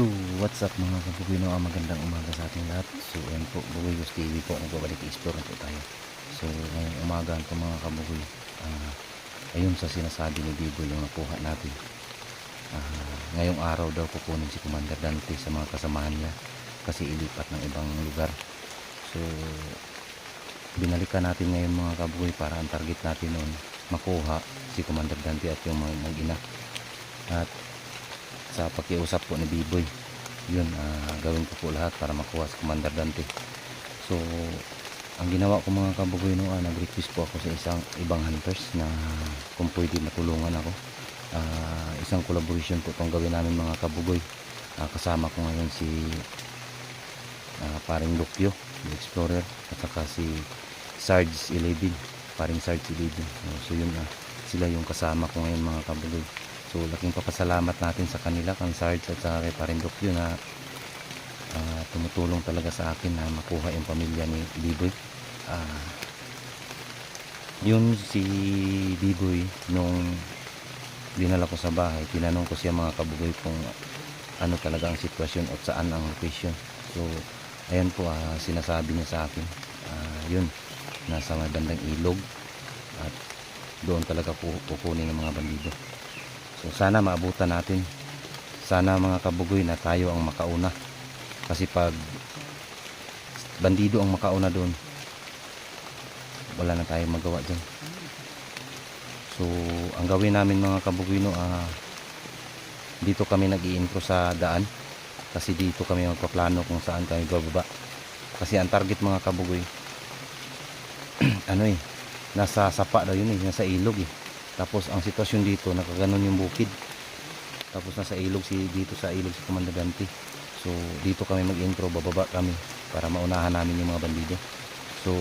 So, what's up mga kabugino? Ah, magandang umaga sa ating lahat. So, ayan po, Buguyos TV po. Nagbabalik explore na po tayo. So, ngayong umaga po mga kabugoy. Ah, ayun sa sinasabi ni Bibo yung nakuha natin. Ah, ngayong araw daw kukunin si Commander Dante sa mga kasamahan niya kasi ilipat ng ibang lugar. So, binalikan natin ngayon mga kabugoy para ang target natin noon makuha si Commander Dante at yung mga mag-ina. At sa pakiusap po ni Biboy. Yun ah, gawin ko po lahat para makuha si Commander Dante. So ang ginawa ko mga kabugoy no ah, nag-request po ako sa isang ibang hunters na kung pwede matulungan ako. Ah, isang collaboration po itong gawin namin mga kabugoy. Ah, kasama ko ngayon si ah, paring Lupyo the Explorer at saka si Sarge 11 paring Sarge 11 so yun ah, sila yung kasama ko ngayon mga kabugoy So laking papasalamat natin sa kanila kang Sarge at sa kay Parindok yun na ah, tumutulong talaga sa akin na makuha yung pamilya ni Biboy. Ah, yun si Biboy nung dinala ko sa bahay, tinanong ko siya mga kabugoy kung ano talaga ang sitwasyon at saan ang location. So ayan po ah, sinasabi niya sa akin. Ah, yun, nasa bandang ilog at doon talaga ku- kukunin ng mga bandido. So sana maabutan natin. Sana mga kabugoy na tayo ang makauna. Kasi pag bandido ang makauna doon, wala na tayong magawa dyan. So ang gawin namin mga kabugoy no, ah, dito kami nag sa daan. Kasi dito kami magpaplano kung saan kami bababa. Kasi ang target mga kabugoy, ano eh, nasa sapa daw yun eh, nasa ilog eh. Tapos ang sitwasyon dito, nakaganon yung bukid. Tapos nasa ilog si dito sa ilog si Komandante. So dito kami mag-intro, bababa kami para maunahan namin yung mga bandido. So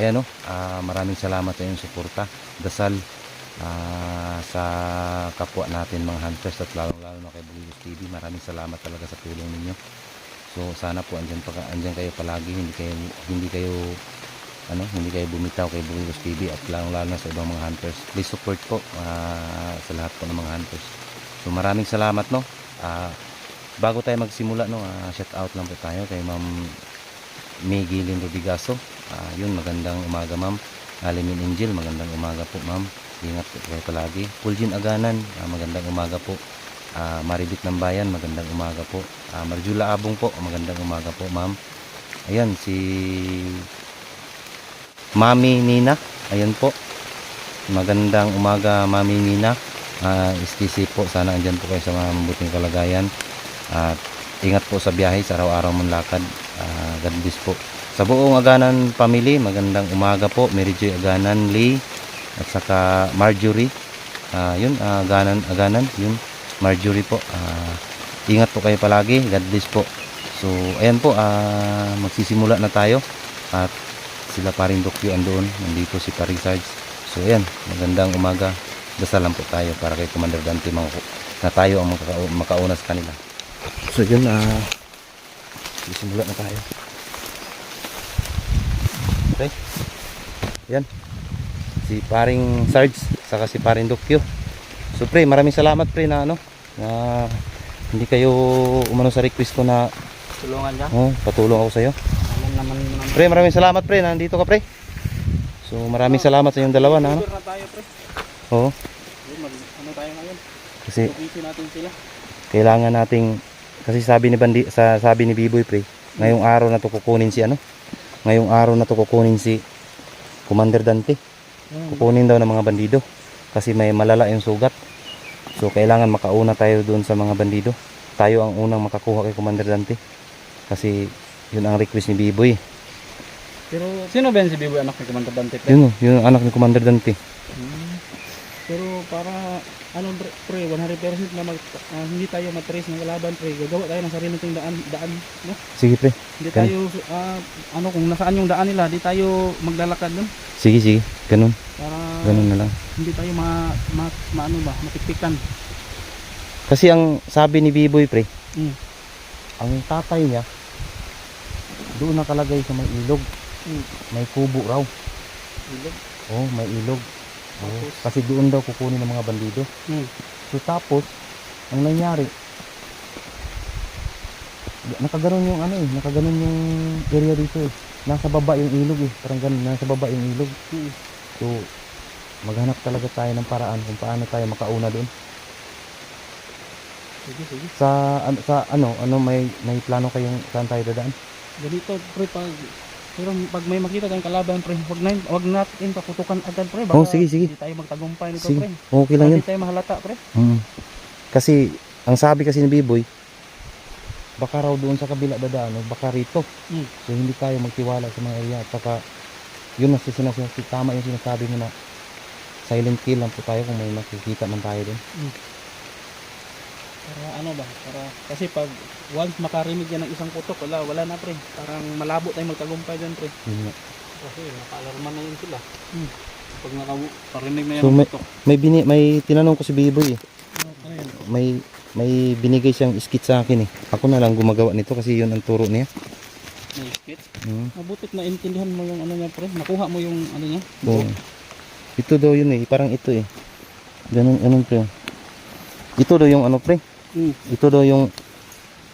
ayan no, ah, maraming salamat sa inyong suporta. Dasal ah, sa kapwa natin mga hunters at lalong-lalo na kay Bugigos TV. Maraming salamat talaga sa tulong ninyo. So sana po andyan, pa, andyan kayo palagi, hindi kayo hindi kayo ano, hindi kayo bumitaw kay Bugigos TV at lalong lalo sa ibang mga hunters. Please support po ah, sa lahat po ng mga hunters. So maraming salamat no. Ah, bago tayo magsimula no, ah, shout out lang po tayo kay Ma'am Maggie Lynn Robigaso. Ah, yun magandang umaga Ma'am. Alimin Angel, magandang umaga po Ma'am. Ingat po kayo palagi. Puljin Aganan, ah, magandang umaga po. Ah, Maribit ng Bayan, magandang umaga po. Ah, Marjula Abong po, magandang umaga po Ma'am. Ayan si Mami Nina. Ayan po. Magandang umaga Mami Nina. Uh, STC po. Sana andyan po kayo sa mga mabuting kalagayan. At ingat po sa biyahe sa araw-araw mong lakad. Uh, God bless po. Sa buong Aganan family, magandang umaga po. Mary Joy Aganan, Lee, at saka Marjorie. Ah, yun, ah, Aganan, Aganan, yun. Marjorie po. Ah, ingat po kayo palagi. God bless po. So, ayan po, ah, magsisimula na tayo. At sila paring Dokyo andoon. Nandito si paring Sarge. So, ayan, magandang umaga. Dasal lang po tayo para kay Commander Dante na tayo ang makaka- makauna sa kanila. So, yun, ah, sisimula na tayo. Okay. Yan. Si paring Sarge, saka si paring Dokyo. So, pre, maraming salamat, pre, na ano, na hindi kayo umano sa request ko na Tulungan ka? oh, patulong ako sa iyo. Alam naman mo naman. Pre, maraming salamat pre, nandito ka pre. So, maraming salamat sa inyong dalawa na ano. Na tayo, pre. Oo, ano tayo ngayon? kasi Tugisin natin sila. kailangan nating kasi sabi ni Bandi sa sabi ni Biboy pre, ngayong araw na to kukunin si ano? Ngayong araw na to kukunin si Commander Dante. Kukunin daw ng mga bandido kasi may malala yung sugat. So, kailangan makauna tayo doon sa mga bandido. Tayo ang unang makakuha kay Commander Dante. Kasi yun ang request ni Biboy. Pero, sino ba yan si Biboy anak ni Commander Dante, pre? Yun, oh, yun ang anak ni Commander Dante. Hmm. Pero para, ano, pre, pre 100% na mag, ah, hindi tayo matrace ng kalaban, pre. Gagawa tayo ng sarili nating daan, daan, no? Sige pre. Hindi tayo, ah, ano, kung nasaan yung daan nila, di tayo maglalakad dun. Sige, sige. Ganun. Para Ganun na lang. hindi tayo ma, ma, ma ano ba, matiktikan. Kasi ang sabi ni Biboy pre, Mm. ang tatay niya doon nakalagay sa may ilog. Mm. May kubo raw. Ilog. Oh, may ilog. Oh, Tapos? kasi doon daw kukunin ng mga bandido. Mm. So tapos, ang nangyari, nakaganon yung ano eh, nakaganon yung area dito eh. Nasa baba yung ilog eh, parang ganun, nasa baba yung ilog. Hmm. So, maghanap talaga tayo ng paraan kung paano tayo makauna doon. Sige, sige. Sa, ano, sa ano, ano may, may plano kayong saan tayo dadaan? Ganito, pre, pag pero pag may makita tayong kalaban, pre, wag na wag natin paputukan agad, pre. Baka Oh, sige, sige. Hindi tayo magtagumpay nito, Sige, pre. okay lang yun. Hindi tayo mahalata, pre. Mm. Kasi, ang sabi kasi ni Biboy, baka raw doon sa kabila dadaan, baka rito. Mm. So, hindi tayo magtiwala sa mga area. At saka, yun na sinasabi, tama yung sinasabi mo na silent kill lang po tayo kung may makikita man tayo doon. Para ano ba? Para kasi pag once makarinig yan ng isang putok, wala, wala na, pre. Parang malabo tayong magtagumpay diyan, pre. Nga. Kasi nakaalarma na yun sila. Hmm. Pag nakarinig na yan So, ng may- putok. May, bini, may tinanong ko si Biboy eh. Ano, ano? May, may binigay siyang skit sa akin eh. Ako na lang gumagawa nito kasi yun ang turo niya. May skits? Mm. Mabutit na intindihan mo yung ano niya, pre. Nakuha mo yung ano niya. So, ito daw yun eh. Parang ito eh. Ganun, ganun pre. Ito daw yung ano pre. Hmm. Ito daw yung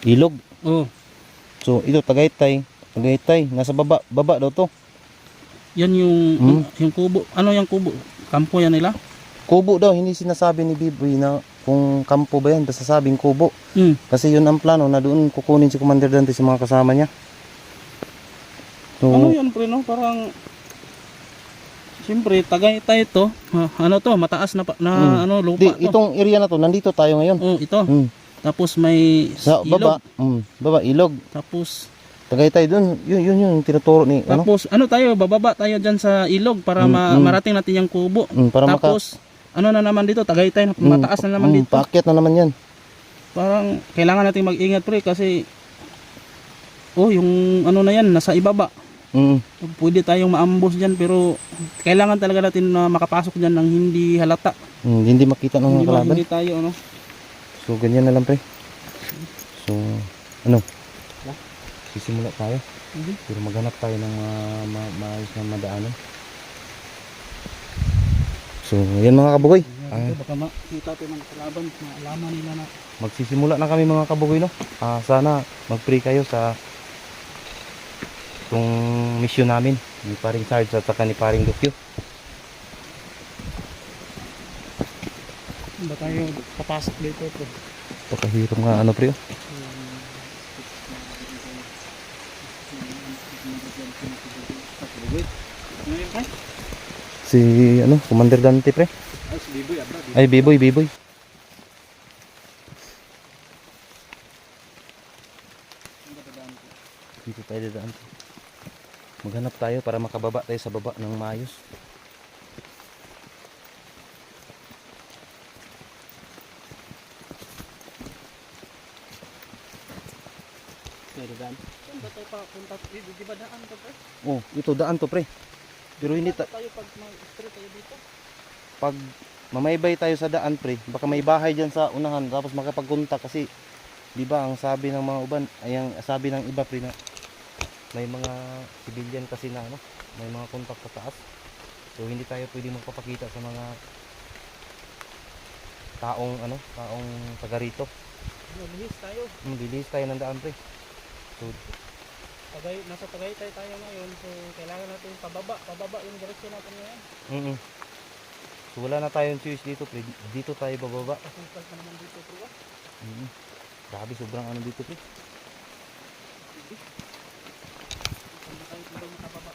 ilog. Oh, So, ito Tagaytay. Tagaytay. Nasa baba. Baba daw to. yan yung Hmm. yung kubo. Ano yung kubo? Kampo yan nila? Kubo daw. Hindi sinasabi ni Biboy na kung kampo ba yan. Basta sabing kubo. Hmm. Kasi yun ang plano na doon kukunin si Commander Dante sa mga kasama niya. So, Ano yan, pre, no? Parang Siyempre, Tagaytay ito. Ano to? Mataas na pa- na Hmm. ano lupa di, to. itong area na to, nandito tayo ngayon. Oh, ito. Mm. Tapos may Sa ilog. baba, mm, baba ilog. Tapos Tagaytay doon, yun yun yung tinuturo ni ano? tapos ano tayo, bababa tayo diyan sa ilog para Mm, ma- mm. marating natin yung kubo. Mm, para maka Tapos ano na naman dito, Tagaytay, mm, mataas na naman mm, dito. Paakyat na naman yan. Parang kailangan nating mag-ingat pre kasi Oh, yung ano na yan, nasa ibaba. Mm. Pwede tayong maambos diyan pero kailangan talaga natin na makapasok diyan ng hindi halata. Mm, hindi makita ng Hindi, mga ba, kalaban. hindi tayo ano. So ganyan na lang pre. So ano? Sisimula tayo. Mhm. Pero maghanap tayo ng mga ma- maayos na madaanan. So yan mga kabugoy. Ah. Ito, baka makita tayo ng kalaban, maalaman nila na Magsisimula na kami mga kabugoy no. Ah, sana mag-pray kayo sa itong mission namin ni paring Sarge at saka ni paring Lukyo. ba tayo papasok dito pre. Pakahirap nga ano pre. oh. Si ano, Commander Dante pre. Ay, si Biboy. Ay, Biboy, Biboy. Dito tayo dadaan. Maghanap tayo para makababa tayo sa baba ng papunta? Eh, Di ba daan to pre? Oh, ito daan to pre. Pero hindi ta tayo pag mag-straight tayo dito. pag mamaybay tayo sa daan pre, baka may bahay diyan sa unahan tapos makapagkunta kasi 'di ba ang sabi ng mga uban, ay ang sabi ng iba pre na may mga civilian kasi na ano, may mga kontak sa taas. So hindi tayo pwede magpapakita sa mga taong ano, taong taga rito. Magbihis tayo. Hmm, bilis tayo ng daan pre. So Tagay, nasa Tagaytay tayo ngayon. So, kailangan natin pababa. Pababa yung direksyon natin ngayon. mm So wala na tayong choice dito pre. Dito tayo bababa. Pasuntal pa naman dito pre. Mm. Grabe sobrang ano dito pre. Saan ba tayo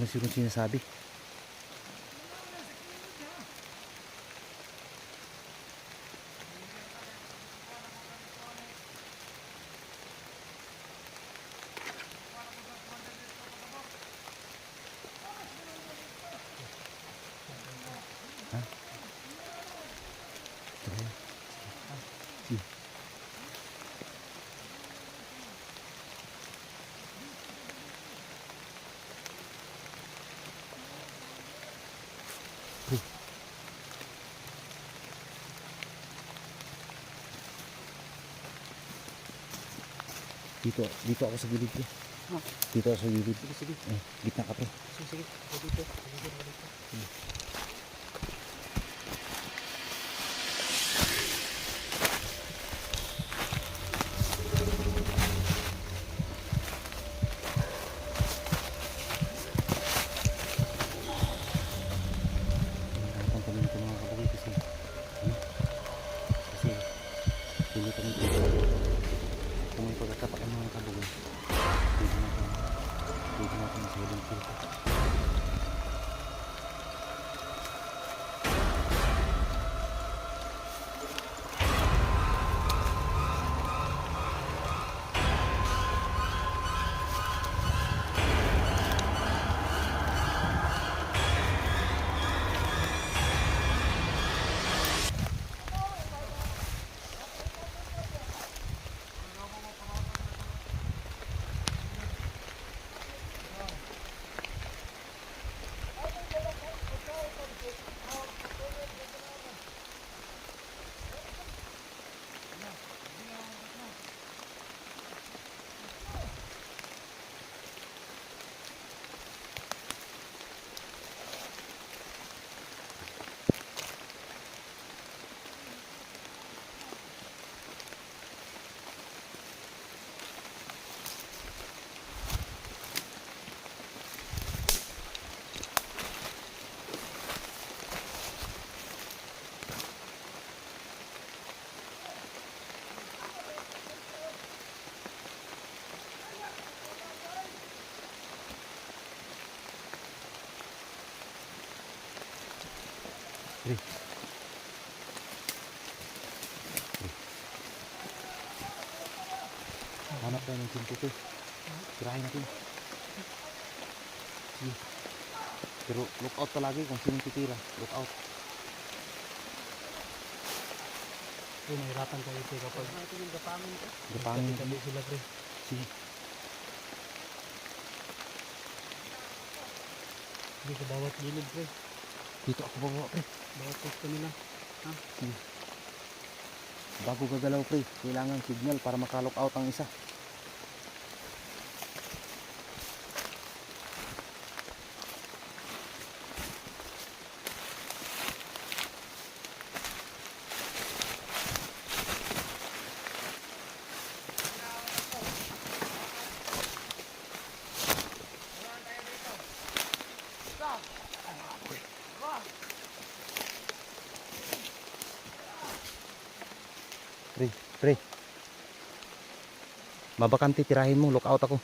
Na siguro sinasabi. Dito, dito ako sa gilid ko. Ha? Dito ako sa gilid. Sige, sige. Eh, gitna ka pre. Sige, sige. Dito. Dito. Dito. Pre. Pre. Hanap tayo ng simpo pre. Tirahin natin. Sige. Pero look out palagi kung sinong titira. Look out. Ay, nahirapan tayo ito kapag ito yung gapangin ko. Gapangin. Tabi sila pre. Sige. Hindi bawat gilid pre. Dito ako bawa pre. Bawat posto nila. Sige. Bago gagalaw pre, kailangan signal para makalock out ang isa. Pre, pre. Mabakante tirahin mo, look out ako.